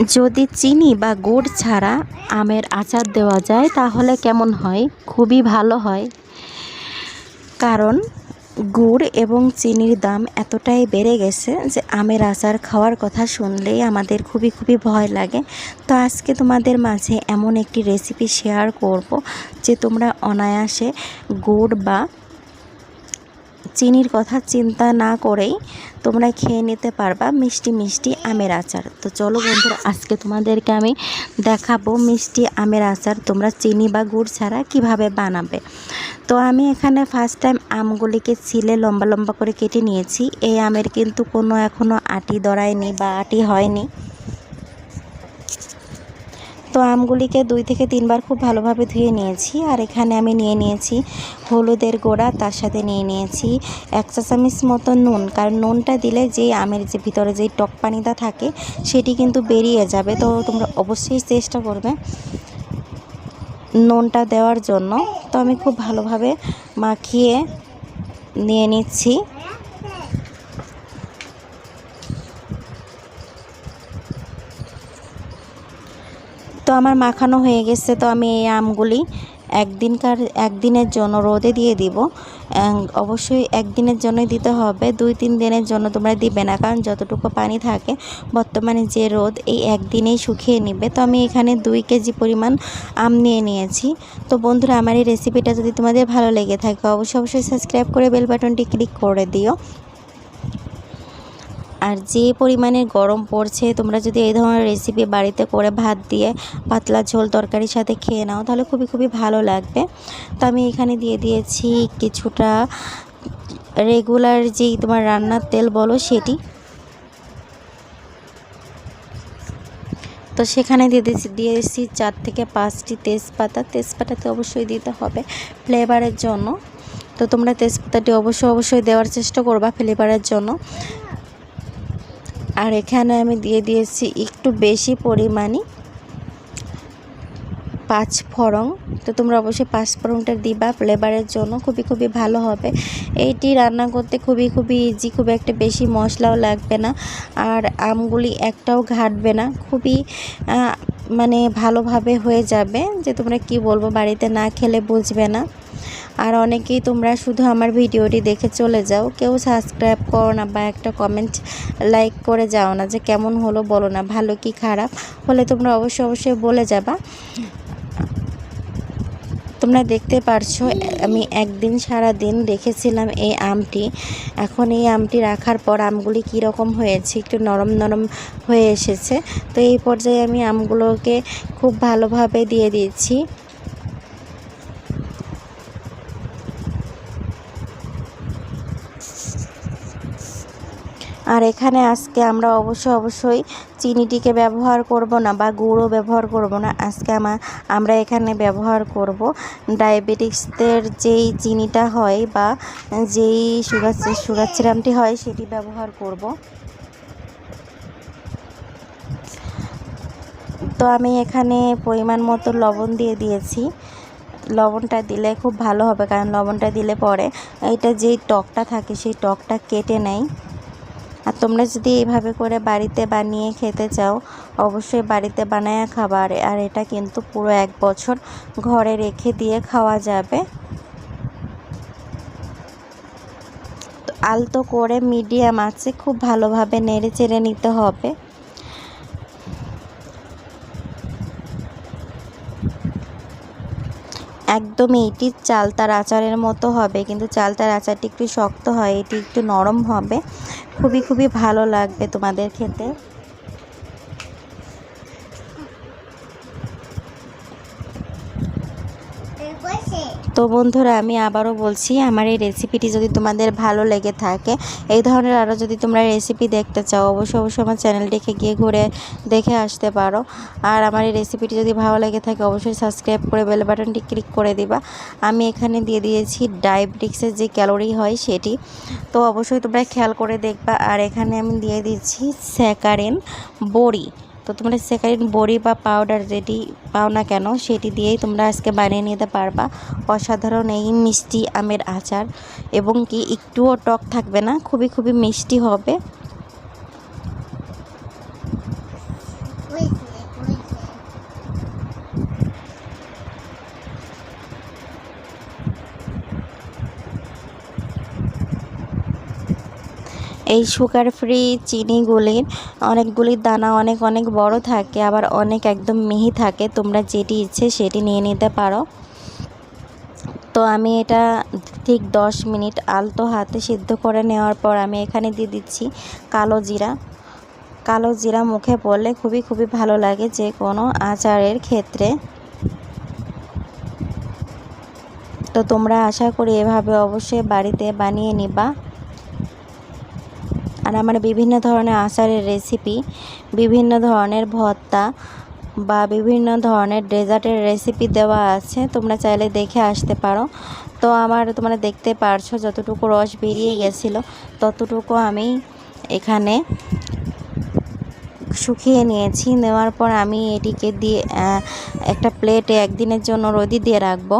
যদি চিনি বা গুড় ছাড়া আমের আচার দেওয়া যায়, তাহলে কেমন হয়? খুবই ভালো হয়। কারণ গুড় এবং চিনির দাম এতটাই বেড়ে গেছে যে আমের আচার খাওয়ার কথা শুনলেই আমাদের খুবই খুবই ভয় লাগে। তো আজকে তোমাদের মাঝে এমন একটি রেসিপি শেয়ার করব যে তোমরা অনায়াসে গুড় বা চিনির কথা চিন্তা না করেই তোমরা খেয়ে নিতে পারবা মিষ্টি মিষ্টি আমের আচার। তো চলো বন্ধুরা, আজকে তোমাদেরকে আমি দেখাবো মিষ্টি আমের আচার, তোমরা চিনি বা গুড় ছাড়া কীভাবে বানাবে। তো আমি এখানে ফার্স্ট টাইম আমগুলিকে ছিলে লম্বা লম্বা করে কেটে নিয়েছি। এই আমের কিন্তু কোনো এখনও আটি দড়ায়নি বা আটি হয়নি। তো আমগুলিকে দুই থেকে তিনবার খুব ভালোভাবে ধুয়ে নিয়েছি। আর এখানে আমি নিয়ে নিয়েছি হলুদের গোড়া, তার সাথে নিয়ে নিয়েছি এক চা চামচ মতো নুন। কারণ নুনটা দিলে যে আমের যে ভিতরে যেই টক পানিটা থাকে, সেটি কিন্তু বেরিয়ে যাবে। তো তোমরা অবশ্যই চেষ্টা করবে নুনটা দেওয়ার জন্য। তো আমি খুব ভালোভাবে মাখিয়ে নিয়ে নিচ্ছি। আমার মাখানো হয়ে গেছে, তো আমি এই আমগুলি একদিনকার, একদিনের জন্য রোদে দিয়ে দিব। অবশ্যই একদিনের জন্যই দিতে হবে, দুই, তিন দিনের জন্য তোমরা দিবে না, কারণ যতটুকু পানি থাকে, বর্তমানে যে রোদ এই একদিনেই শুকিয়ে নিবে। তো আমি এখানে দুই কেজি পরিমাণ আম নিয়ে নিয়েছি। তো বন্ধুরা, আমার এই রেসিপিটা যদি তোমাদের ভালো লেগে থাকে, অবশ্যই অবশ্যই সাবস্ক্রাইব করে বেল বাটনটি ক্লিক করে দিও। আর যে পরিমাণে গরম পড়ছে, তোমরা যদি এই ধরনের রেসিপি বাড়িতে করে ভাত দিয়ে পাতলা ঝোল তরকারির সাথে খেয়ে নাও, তাহলে খুবই খুবই ভালো লাগবে। তো আমি এখানে দিয়ে দিয়েছি কিছুটা রেগুলার যেই তোমার রান্নার তেল বলো সেটি। তো সেখানে দিয়ে দিয়েছি দিয়েছি চার থেকে পাঁচটি তেজপাতা। তেজপাতাতে অবশ্যই দিতে হবে ফ্লেভারের জন্য। তো তোমরা তেজপাতাটি অবশ্যই অবশ্যই দেওয়ার চেষ্টা করবা ফ্লেভারের জন্য। আর এখানে আমি দিয়ে দিয়েছি একটু বেশি পরিমাণে পাঁচ ফড়ং তো তোমরা অবশ্যই পাঁচ ফড়ংটা দিবা ফ্লেভারের জন্য খুবই খুবই ভালো হবে। এইটি রান্না করতে খুবই খুবই ইজি খুব একটা বেশি মশলাও লাগবে না। আর আমগুলি একটাও ঘাটবে না, খুবই মানে ভালোভাবে হয়ে যাবে। যে তোমরা কি বলব, বাড়িতে না খেলে বুঝবে না। আর অনেকেই তোমরা শুধু আমার ভিডিওটি দেখে চলে যাও। কেউ সাবস্ক্রাইব করো না বা একটা কমেন্ট লাইক করে যাও না যে কেমন হলো বলো না, ভালো কি খারাপ, হলে তোমরা অবশ্যই অবশ্যই বলে যাবা। তোমরা দেখতে পারছ, আমি একদিন সারা দিন রেখেছিলাম এই আমটি। এখন এই আমটি রাখার পর আমগুলি রকম হয়েছে, একটু নরম নরম হয়ে এসেছে। তো এই পর্যায়ে আমি আমগুলোকে খুব ভালোভাবে দিয়ে দিয়েছি। আর এখানে আজকে আমরা অবশ্যই অবশ্যই চিনিটিকে ব্যবহার করব না বা গুঁড়ো ব্যবহার করব না। আজকে আমার আমরা এখানে ব্যবহার করব ডায়াবেটিক্সদের যেই চিনিটা হয় বা যেই সুগার সুগার সিরামটি হয় সেটি ব্যবহার করব। তো আমি এখানে পরিমাণ মতো লবণ দিয়ে দিয়েছি। লবণটা দিলে খুব ভালো হবে, কারণ লবণটা দিলে পরে এটা যেই টকটা থাকে সেই টকটা কেটে নেয়। আর তোমরা যদি এইভাবে করে বাড়িতে বানিয়ে খেতে চাও, অবশ্যই বাড়িতে বানায় খাবার। আর এটা কিন্তু পুরো এক বছর ঘরে রেখে দিয়ে খাওয়া যাবে। আলতো করে মিডিয়াম আছে, খুব ভালোভাবে নেড়ে চেড়ে নিতে হবে। একদম এইটি চালতার আচারের মতো হবে, কিন্তু চালতার আচারটি একটু শক্ত হয়, এটি একটু নরম হবে। খুবই খুবই ভালো লাগবে তোমাদের খেতে। তো বন্ধুরা, আমি আবারও বলছি, আমার এই রেসিপিটি যদি তোমাদের ভালো লেগে থাকে, এই ধরনের আরও যদি তোমরা রেসিপি দেখতে চাও, অবশ্যই অবশ্যই আমার চ্যানেলটিকে গিয়ে ঘুরে দেখে আসতে পারো। আর আমার এই রেসিপিটি যদি ভালো লেগে থাকে, অবশ্যই সাবস্ক্রাইব করে বেল বাটনটি ক্লিক করে দিবা। আমি এখানে দিয়ে দিয়েছি ডায়াবেটিক্সের যে ক্যালোরি হয় সেটি। তো অবশ্যই তোমরা খেয়াল করে দেখবা। আর এখানে আমি দিয়ে দিচ্ছি স্যাকারেন বড়ি। তো তোমরা সেকারিন বড়ি বা পাউডার রেডি পাও না কেন, সেটি দিয়েই তোমরা আজকে বানিয়ে নিতে পারবা। অসাধারণ এই মিষ্টি আমের আচার। এবং কি একটুও টক থাকবে না, খুবই খুবই মিষ্টি হবে। এই সুগার ফ্রি চিনিগুলির অনেকগুলি দানা অনেক অনেক বড় থাকে, আবার অনেক একদম মিহি থাকে, তোমরা যেটি ইচ্ছে সেটি নিয়ে নিতে পারো। তো আমি এটা ঠিক দশ মিনিট আলতো হাতে সিদ্ধ করে নেওয়ার পর আমি এখানে দিয়ে দিচ্ছি কালো জিরা। কালো জিরা মুখে পড়লে খুবই খুবই ভালো লাগে যে কোনো আচারের ক্ষেত্রে। তো তোমরা আশা করি এভাবে অবশ্যই বাড়িতে বানিয়ে নিবা। আর আমার বিভিন্ন ধরনের আচারের রেসিপি বিভিন্ন ধরনের ভর্তা বা বিভিন্ন ধরনের ডেজার্টের রেসিপি দেওয়া আছে। তোমরা চাইলে দেখে আসতে পারো। তো আমার তোমরা দেখতে পারছ যতটুকু রস বেরিয়ে গেছিল, ততটুকু আমি এখানে শুকিয়ে নিয়েছি। নেওয়ার পর আমি এটিকে দিয়ে একটা প্লেটে একদিনের জন্য রোদি দিয়ে রাখব।